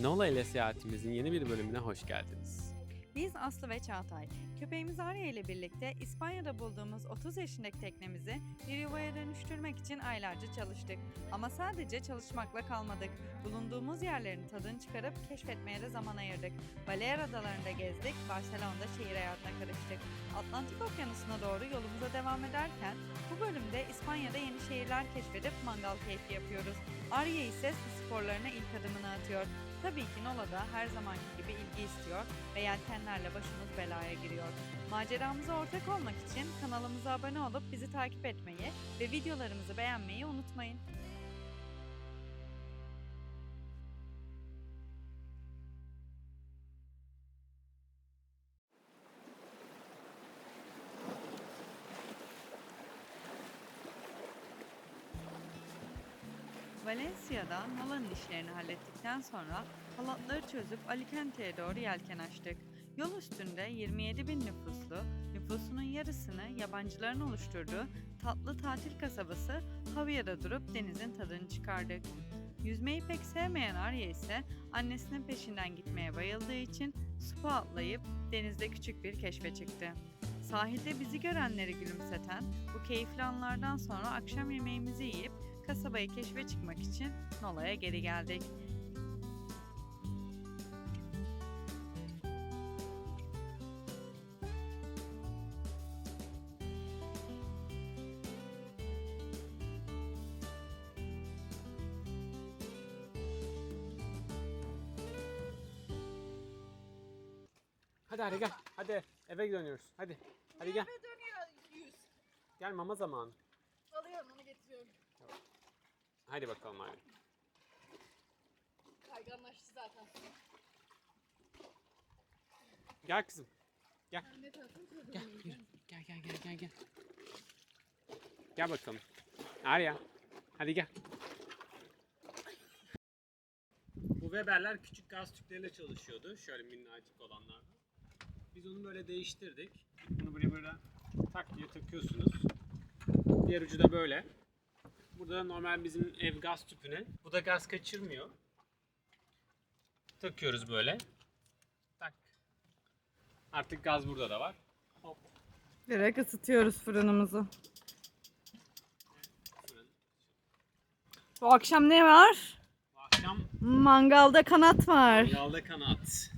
Nola ile seyahatimizin yeni bir bölümüne hoş geldiniz. Biz Aslı ve Çağatay. Köpeğimiz Arya ile birlikte İspanya'da bulduğumuz 30 yaşındaki teknemizi bir yuvaya dönüştürmek için aylarca çalıştık. Ama sadece çalışmakla kalmadık. Bulunduğumuz yerlerin tadını çıkarıp keşfetmeye de zaman ayırdık. Balear adalarında gezdik, Barcelona'da şehir hayatına karıştık. Atlantik Okyanusu'na doğru yolumuza devam ederken bu bölümde İspanya'da yeni şehirler keşfedip mangal keyfi yapıyoruz. Arya ise su sporlarına ilk adımını atıyor. Tabii ki Nola da her zamanki gibi ilgi istiyor ve yelkenlerle başımız belaya giriyor. Maceramıza ortak olmak için kanalımıza abone olup bizi takip etmeyi ve videolarımızı beğenmeyi unutmayın. Valencia'da Nola'nın işlerini hallettikten sonra halatları çözüp Alicante'ye doğru yelken açtık. Yol üstünde 27 bin nüfuslu, nüfusunun yarısını yabancıların oluşturduğu tatlı tatil kasabası Javia'da durup denizin tadını çıkardık. Yüzmeyi pek sevmeyen Arya ise annesinin peşinden gitmeye bayıldığı için supa atlayıp denizde küçük bir keşfe çıktı. Sahilde bizi görenleri gülümseten bu keyifli anlardan sonra akşam yemeğimizi yiyip kasabayı keşfe çıkmak için Nola'ya geri geldik. Hadi hadi gel. Hadi eve dönüyoruz. Hadi. Hadi gel. Eve dönüyor yüz. Gel mama zamanı. Alıyorum onu getiriyorum. Hadi bakalım abi. Kayganlaştı zaten. Gel kızım. Gel. Gel yürü. Gel gel gel gel gel. Gel bakalım. Arya. Hadi gel. Bu Weber'ler küçük gaz tüpleriyle çalışıyordu. Şöyle minnacık olanlardan. Biz onu böyle değiştirdik. Bunu buraya böyle tak diye takıyorsunuz. Diğer ucu da böyle. Burada da normal bizim ev gaz tüpüne. Bu da gaz kaçırmıyor. Takıyoruz böyle. Tak. Artık gaz burada da var. Hop. Direkt ısıtıyoruz fırınımızı. Fırın. Bu akşam ne var? Bu akşam Mangalda kanat var. Yağda kanat.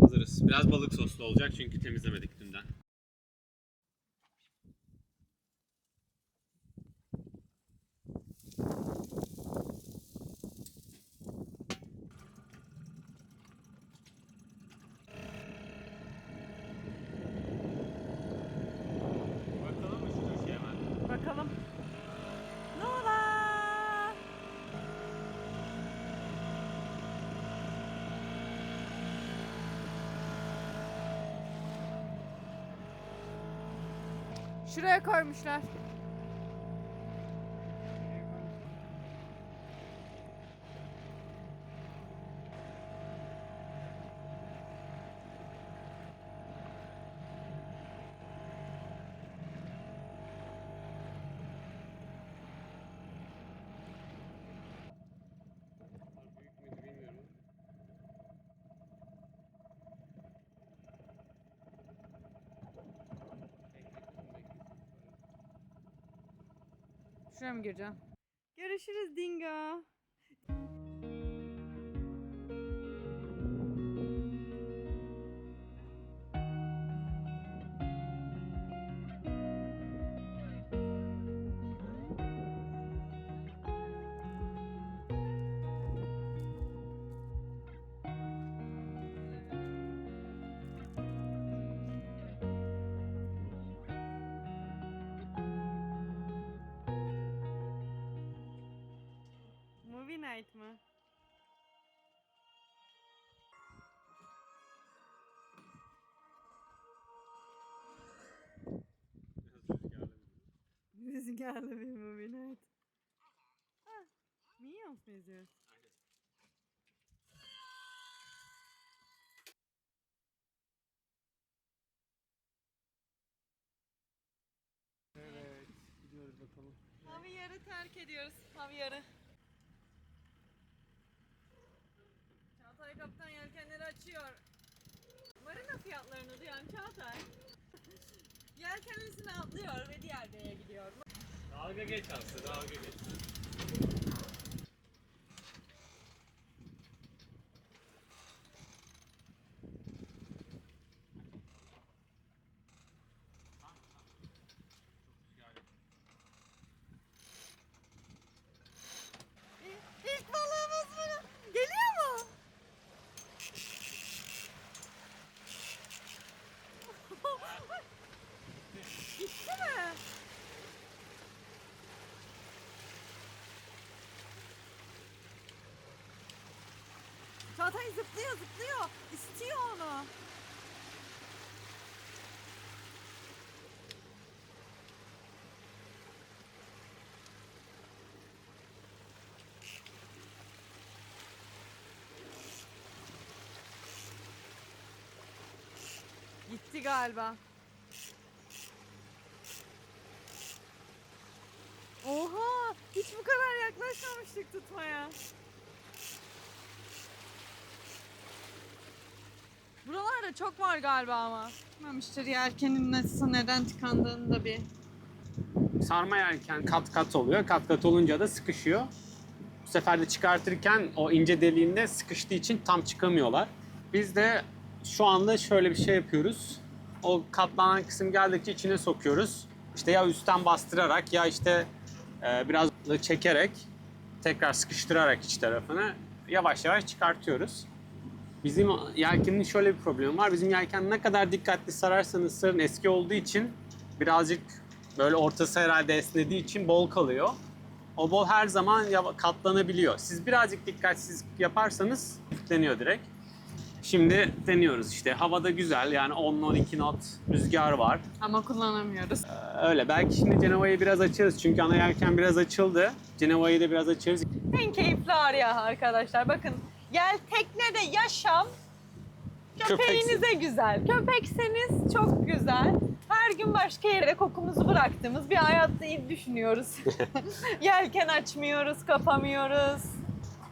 Hazırız. Biraz balık soslu olacak çünkü temizlemedik Bakalım mı şu köşeye hemen? Bakalım. Nola! Şuraya koymuşlar. Şuraya mı gireceğim? Görüşürüz Dingo. Bir- Rüzgarlı bir movie night. Ah, mu izliyoruz? Aynen. Evet, gidiyoruz bakalım. Havyarı terk ediyoruz. Havyarı. Çağatay kaptan yelkenleri açıyor. Marina fiyatlarını duyan Çağatay yelkenlisini atlıyor ve diğer beye gidiyor. Dalga geç Aslı, dalga geç. İlk balığımız bunu. Geliyor mu? Gitti mi? Çağatay zıplıyor zıplıyor. İstiyor onu. Gitti galiba. Oha! Hiç bu kadar yaklaşmamıştık tutmaya. Çok var galiba ama. Bilmemiştir yelkenin nasıl neden tıkandığını da bir. Sarma yelken kat kat oluyor. Kat kat olunca da sıkışıyor. Bu sefer de çıkartırken o ince deliğinde sıkıştığı için tam çıkamıyorlar. Biz de şu anda şöyle bir şey yapıyoruz. O katlanan kısım geldikçe içine sokuyoruz. İşte ya üstten bastırarak ya işte e, biraz çekerek tekrar sıkıştırarak iç tarafını yavaş yavaş çıkartıyoruz. Bizim yelkenin şöyle bir problemi var. Bizim yelken ne kadar dikkatli sararsanız sarın eski olduğu için birazcık böyle ortası herhalde esnediği için bol kalıyor. O bol her zaman katlanabiliyor. Siz birazcık dikkatsiz yaparsanız yükleniyor direkt. Şimdi deniyoruz işte. Havada güzel yani 10-12 knot rüzgar var. Ama kullanamıyoruz. Ee, Öyle. Belki şimdi Cenova'yı biraz açarız. Çünkü ana yelken biraz açıldı. Cenova'yı da biraz açarız. En keyifli arya arkadaşlar. Bakın gel teknede yaşam köpeğinize güzel. Köpekseniz çok güzel. Her gün başka yere kokumuzu bıraktığımız bir hayat değil düşünüyoruz. Yelken açmıyoruz, kapamıyoruz.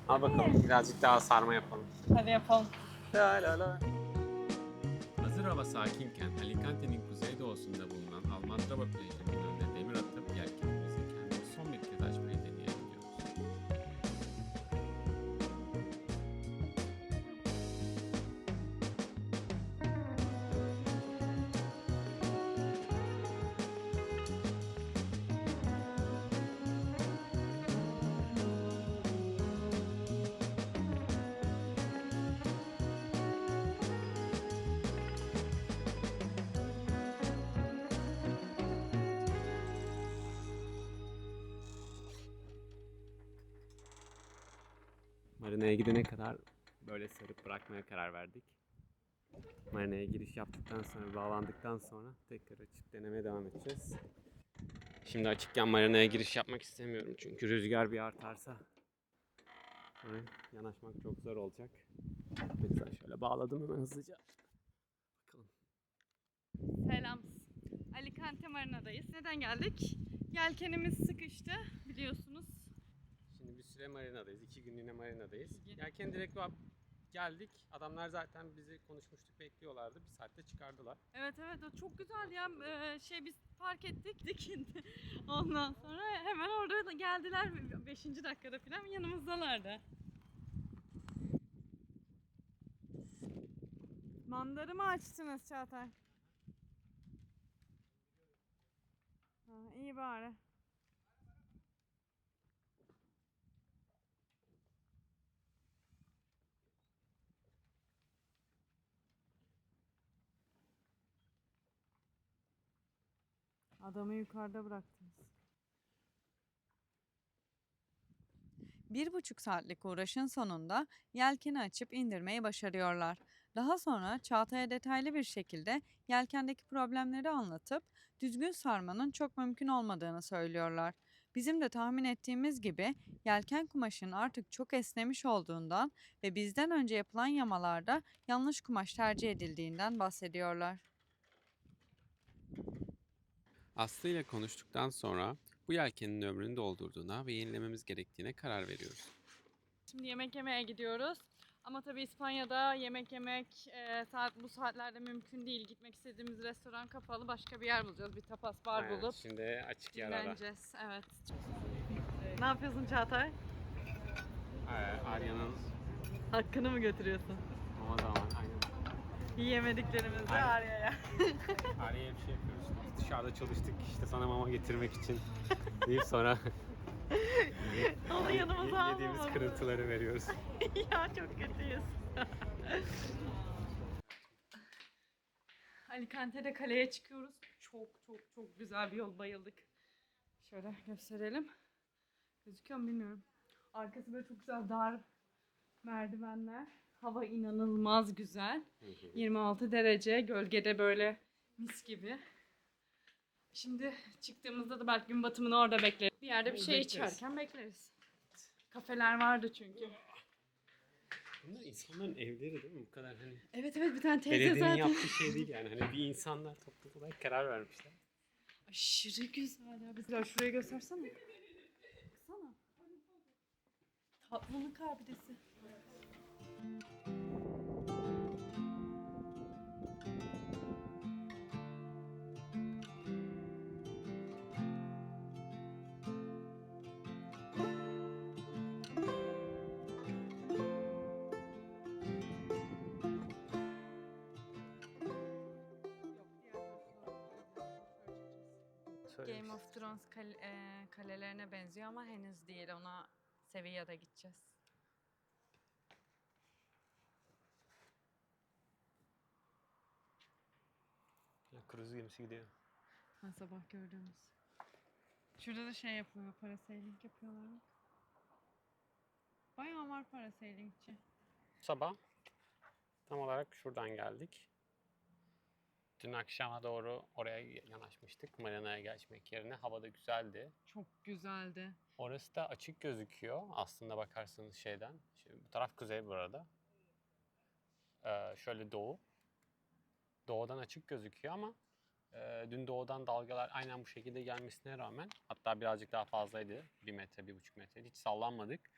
Al bakalım birazcık daha sarma yapalım. Hadi yapalım. La la la. Hazır hava sakinken Alicante'nin kuzeydoğusunda bulunan Almadraba plajının Marina'ya gidene kadar böyle sarıp bırakmaya karar verdik. Marina'ya giriş yaptıktan sonra, bağlandıktan sonra tekrar açıp denemeye devam edeceğiz. Şimdi açıkken marinaya giriş yapmak istemiyorum çünkü rüzgar bir artarsa yanaşmak çok zor olacak. Mesela şöyle bağladım hemen hızlıca. Bakalım. Selam. Alicante Marina'dayız. Neden geldik? Yelkenimiz sıkıştı biliyorsunuz. Süre marinadayız. iki günlüğüne marinadayız. Yelken direkt geldik. Adamlar zaten bizi konuşmuştuk bekliyorlardı. Bir saatte çıkardılar. Evet evet o çok güzel ya Ee, şey biz park ettik dikindi ondan sonra hemen orada da geldiler 5. dakikada falan yanımızdalardı. Mandarı mı açtınız Çağatay? Ha, iyi bari. Adamı yukarıda bıraktınız. Bir buçuk saatlik uğraşın sonunda yelkeni açıp indirmeyi başarıyorlar. Daha sonra Çağatay'a detaylı bir şekilde yelkendeki problemleri anlatıp düzgün sarmanın çok mümkün olmadığını söylüyorlar. Bizim de tahmin ettiğimiz gibi yelken kumaşının artık çok esnemiş olduğundan ve bizden önce yapılan yamalarda yanlış kumaş tercih edildiğinden bahsediyorlar. Aslı ile konuştuktan sonra bu yelkenin ömrünü doldurduğuna ve yenilememiz gerektiğine karar veriyoruz. Şimdi yemek yemeye gidiyoruz. Ama tabii İspanya'da yemek yemek e, saat bu saatlerde mümkün değil. Gitmek istediğimiz restoran kapalı. Başka bir yer bulacağız. Bir tapas bar Aynen, bulup Şimdi açık yer ara. Evet. Ne yapıyorsun Çağatay? Ee, Arya'nın Hakkını mı götürüyorsun? aynen. Yiyemediklerimizi Aynen. Arya'ya. Arya'ya bir şey yapıyoruz. Biz dışarıda çalıştık işte sana mama getirmek için deyip sonra Onu yanımıza yediğimiz almamamız. kırıntıları veriyoruz. ya çok kötüyüz. Alicante'de kaleye çıkıyoruz. Çok çok çok güzel bir yol bayıldık. Şöyle gösterelim. Gözüküyor mu bilmiyorum. Arkası böyle çok güzel dar merdivenler. Hava inanılmaz güzel. 26 derece. Gölgede böyle mis gibi. Şimdi çıktığımızda da belki gün batımını orada bekleriz. Bir yerde bir şey Bekleriz. içerken bekleriz. Kafeler vardı çünkü. Bunlar insanların evleri değil mi? Bu kadar hani Evet evet bir tane teyze belediyenin zaten. yaptığı şey değil yani. Hani bir insanlar toplu olarak karar vermişler. Aşırı güzel ya. Ya şurayı göstersene. Baksana. Tatlılık abidesi. Game of Thrones kal- e, kalelerine benziyor ama henüz değil. Ona Sevilla'da gideceğiz. Kruz gemisi gidiyor. Ha, sabah gördüğümüz. Şurada da şey yapıyor, parasailing yapıyorlar. Bayağı var parasailingçi. Sabah tam olarak şuradan geldik. Dün akşama doğru oraya yanaşmıştık. Marina'ya geçmek yerine. Hava da güzeldi. Çok güzeldi. Orası da açık gözüküyor aslında bakarsanız şeyden. Şimdi bu taraf kuzey bu arada. Ee, şöyle doğu. Doğudan açık gözüküyor ama e, dün doğudan dalgalar aynen bu şekilde gelmesine rağmen hatta birazcık daha fazlaydı. Bir metre, bir buçuk metre. Hiç sallanmadık.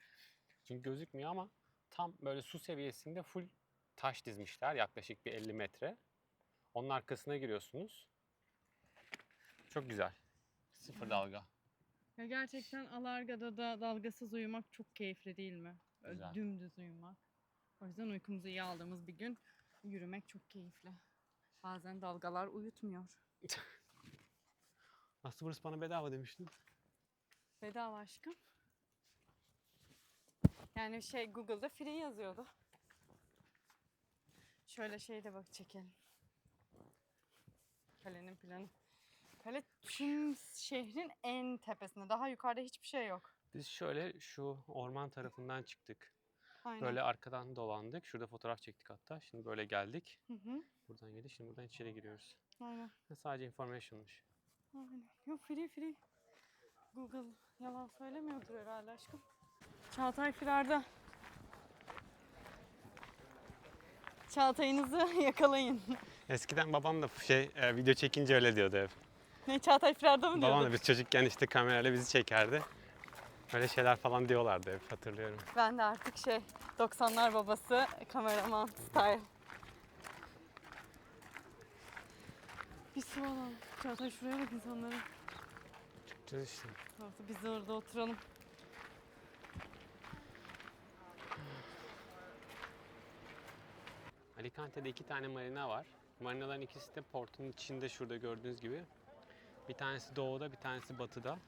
Çünkü gözükmüyor ama tam böyle su seviyesinde full taş dizmişler yaklaşık bir 50 metre. Onun arkasına giriyorsunuz. Çok güzel. Sıfır dalga. Ya gerçekten Alarga'da da dalgasız uyumak çok keyifli değil mi? Güzel. dümdüz uyumak. O yüzden uykumuzu iyi aldığımız bir gün yürümek çok keyifli. Bazen dalgalar uyutmuyor. Aslında burası bana bedava demiştin. Bedava aşkım. Yani şey Google'da free yazıyordu. Şöyle şey de bak çekelim. Kalenin planı. Kale tüm şehrin en tepesinde. Daha yukarıda hiçbir şey yok. Biz şöyle şu orman tarafından çıktık. Aynen. Böyle arkadan dolandık. Şurada fotoğraf çektik hatta. Şimdi böyle geldik. Hı hı. Buradan geldik. Şimdi buradan içeri giriyoruz. Aynen. Sadece information'mış. Aynen. Yok free free. Google yalan söylemiyordur herhalde aşkım. Çağatay firarda. Çağatay'ınızı yakalayın. Eskiden babam da şey e, video çekince öyle diyordu hep. Ne Çağatay firarda mı Babam diyordu? da biz çocukken işte kamerayla bizi çekerdi. Öyle şeyler falan diyorlardı hep hatırlıyorum. Ben de artık şey 90'lar babası kameraman style. Bir su alalım. Çağatay şuraya bak insanlara. Çıkacağız işte. Çağatay biz de orada oturalım. Alicante'de iki tane marina var. Marinaların ikisi de portun içinde şurada gördüğünüz gibi. Bir tanesi doğuda, bir tanesi batıda.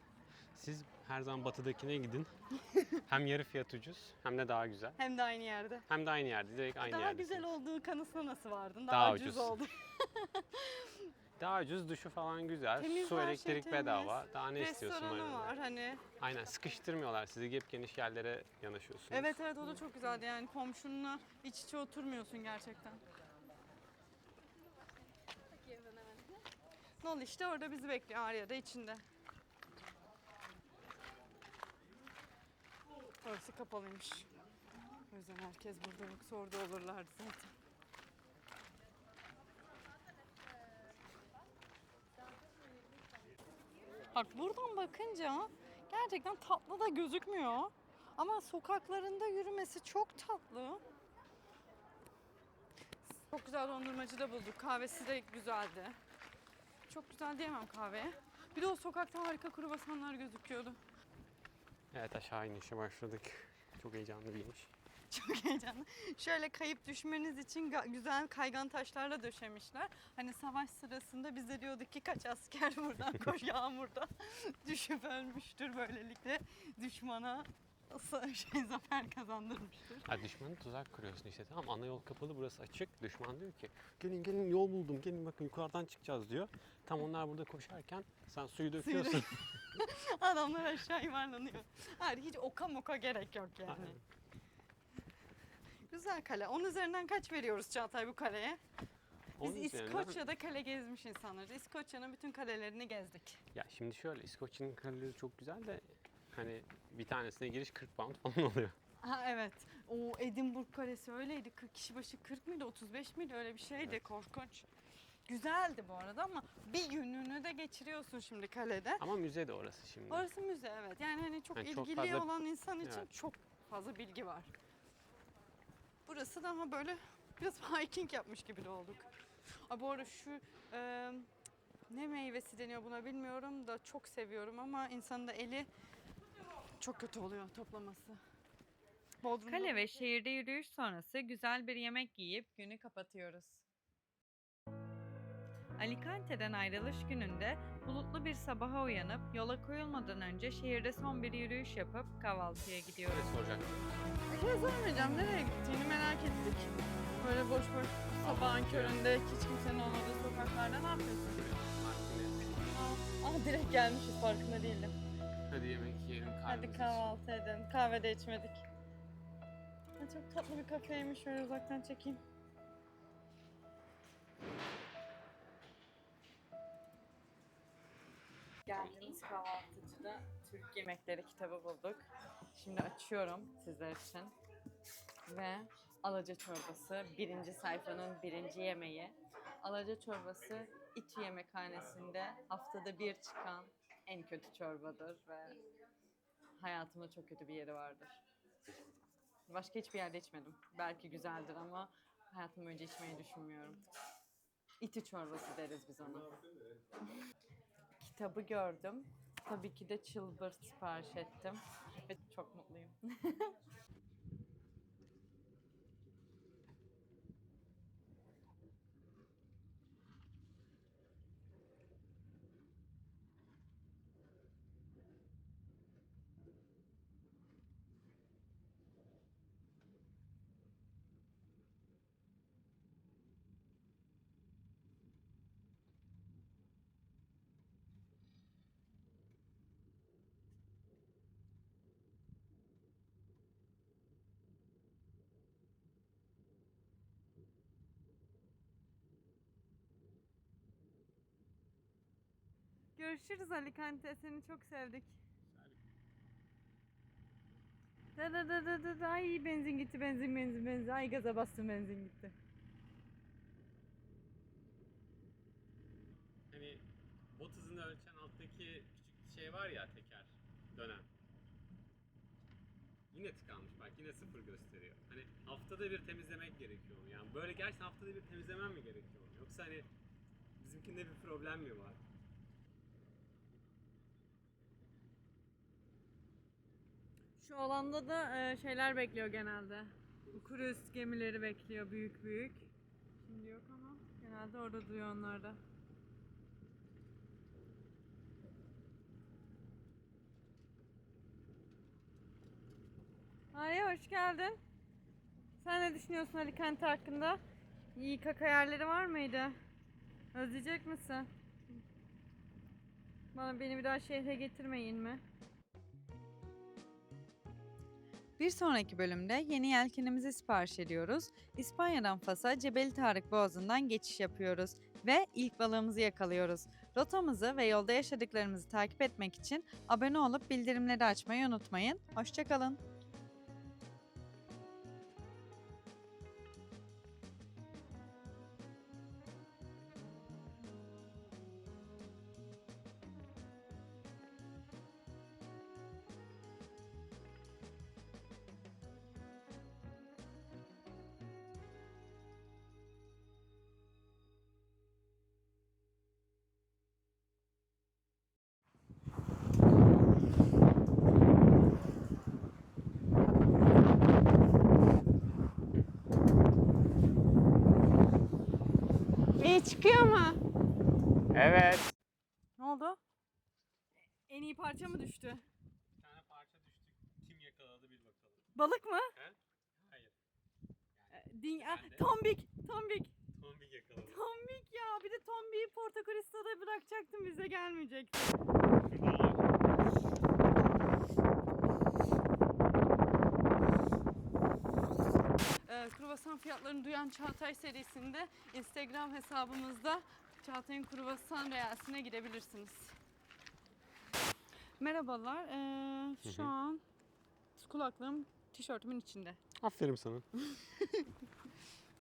Siz her zaman batıdakine gidin. hem yarı fiyat ucuz hem de daha güzel. Hem de aynı yerde. Hem de aynı yerde, direkt aynı Daha yerdesiniz. güzel olduğu kanısına nasıl vardın? Daha, Daha ucuz, ucuz. oldu. Daha ucuz, duşu falan güzel. Temiz, Su, her şey elektrik temiz. bedava. Daha ne istiyorsun Restoranı var hani. Aynen sıkıştırmıyorlar sizi. Gep geniş yerlere yanaşıyorsunuz. Evet evet o da çok güzeldi yani komşunla iç içe oturmuyorsun gerçekten. Nol işte orada bizi bekliyor Arya'da içinde. Orası kapalıymış. O yüzden herkes burada yoksa orada olurlardı zaten. Bak buradan bakınca gerçekten tatlı da gözükmüyor. Ama sokaklarında yürümesi çok tatlı. Çok güzel dondurmacı da bulduk. Kahvesi de güzeldi. Çok güzel diyemem kahveye. Bir de o sokakta harika kruvasanlar gözüküyordu. Evet aşağı inişe başladık. Çok heyecanlı bir iniş. Çok heyecanlı. Şöyle kayıp düşmeniz için güzel kaygan taşlarla döşemişler. Hani savaş sırasında bize diyorduk ki kaç asker buradan koş yağmurda düşüp ölmüştür böylelikle düşmana sa- şey zafer kazandırmıştır. Ha düşmanı tuzak kuruyorsun işte tamam ana yol kapalı burası açık. Düşman diyor ki gelin gelin yol buldum gelin bakın yukarıdan çıkacağız diyor. Tam onlar burada koşarken sen suyu döküyorsun. Adamlar aşağı yuvarlanıyor. Hayır hiç oka moka gerek yok yani. Aynen. Güzel kale. Onun üzerinden kaç veriyoruz Çağatay bu kaleye? Biz Onun üzerinden- İskoçya'da kale gezmiş insanlarız. İskoçya'nın bütün kalelerini gezdik. Ya şimdi şöyle İskoçya'nın kaleleri çok güzel de hani bir tanesine giriş 40 pound falan oluyor. Ha evet. O Edinburgh Kalesi öyleydi. 40 kişi başı 40 mıydı 35 miydi öyle bir şeydi. Evet. Korkunç. Güzeldi bu arada ama bir gününü de geçiriyorsun şimdi kalede. Ama müze de orası şimdi. Orası müze evet. Yani hani çok Yani çok ilgili fazla- olan insan için Evet. çok fazla bilgi var. Burası daha böyle biraz hiking yapmış gibi de olduk. Aa, bu arada şu e, ne meyvesi deniyor buna bilmiyorum da çok seviyorum ama insanın da eli çok kötü oluyor toplaması. Bodrum'da Kale ve şehirde yürüyüş sonrası güzel bir yemek yiyip günü kapatıyoruz. Alicante'den ayrılış gününde bulutlu bir sabaha uyanıp yola koyulmadan önce şehirde son bir yürüyüş yapıp kahvaltıya gidiyoruz. Evet soracaktım. Bir şey sormayacağım. Nereye gittiğini merak ettik. Böyle boş boş sabahın köründe hiç kimsenin olmadığı sokaklarda ne yapıyorsun? Aa, aa, direkt gelmişiz farkında değildim. Hadi kahvaltı edelim. Kahve de içmedik. Ha, çok tatlı bir kafeymiş. Şöyle uzaktan çekeyim. Geldiğimiz kahvaltıcıda Türk Yemekleri kitabı bulduk. Şimdi açıyorum sizler için. Ve alaca çorbası birinci sayfanın birinci yemeği. Alaca çorbası İTÜ yemekhanesinde haftada bir çıkan en kötü çorbadır ve hayatımda çok kötü bir yeri vardır. Başka hiçbir yerde içmedim. Belki güzeldir ama hayatım boyunca içmeyi düşünmüyorum. İti çorbası deriz biz ona. Kitabı gördüm. Tabii ki de çılbır sipariş ettim. Ve çok mutluyum. Görüşürüz Alicante. Seni çok sevdik. Da da da da da da ay benzin gitti benzin benzin benzin ay gaza bastım benzin gitti. Hani bot hızını ölçen alttaki küçük şey var ya teker dönen. Yine tıkanmış bak yine sıfır gösteriyor. Hani haftada bir temizlemek gerekiyor mu? Yani böyle gerçekten haftada bir temizlemem mi gerekiyor mu? Yoksa hani bizimkinde bir problem mi var? Şu alanda da e, şeyler bekliyor genelde. Bu kruz gemileri bekliyor büyük büyük. Şimdi yok ama genelde orada duruyor onlar da. Arya hoş geldin. Sen ne düşünüyorsun Alicante hakkında? İyi kaka yerleri var mıydı? Özleyecek misin? Bana beni bir daha şehre getirmeyin mi? Bir sonraki bölümde yeni yelkenimizi sipariş ediyoruz. İspanya'dan Fas'a Cebeli Tarık Boğazı'ndan geçiş yapıyoruz ve ilk balığımızı yakalıyoruz. Rotamızı ve yolda yaşadıklarımızı takip etmek için abone olup bildirimleri açmayı unutmayın. Hoşçakalın. Çıkıyor mu? Evet. Ne oldu? En iyi parça mı düştü? Bir tane parça düştü. Kim yakaladı bir bakalım. Balık mı? Hayır. Din ah, Ben de. tombik, tombik. Tombik yakaladı. Tombik ya. Bir de tombiği Portakrista'da bırakacaktım bize gelmeyecekti. Şurada Ee, kruvasan fiyatlarını duyan Çağatay serisinde Instagram hesabımızda Çağatay'ın kruvasan reelsine girebilirsiniz. Merhabalar. Ee, şu an kulaklığım tişörtümün içinde. Aferin sana.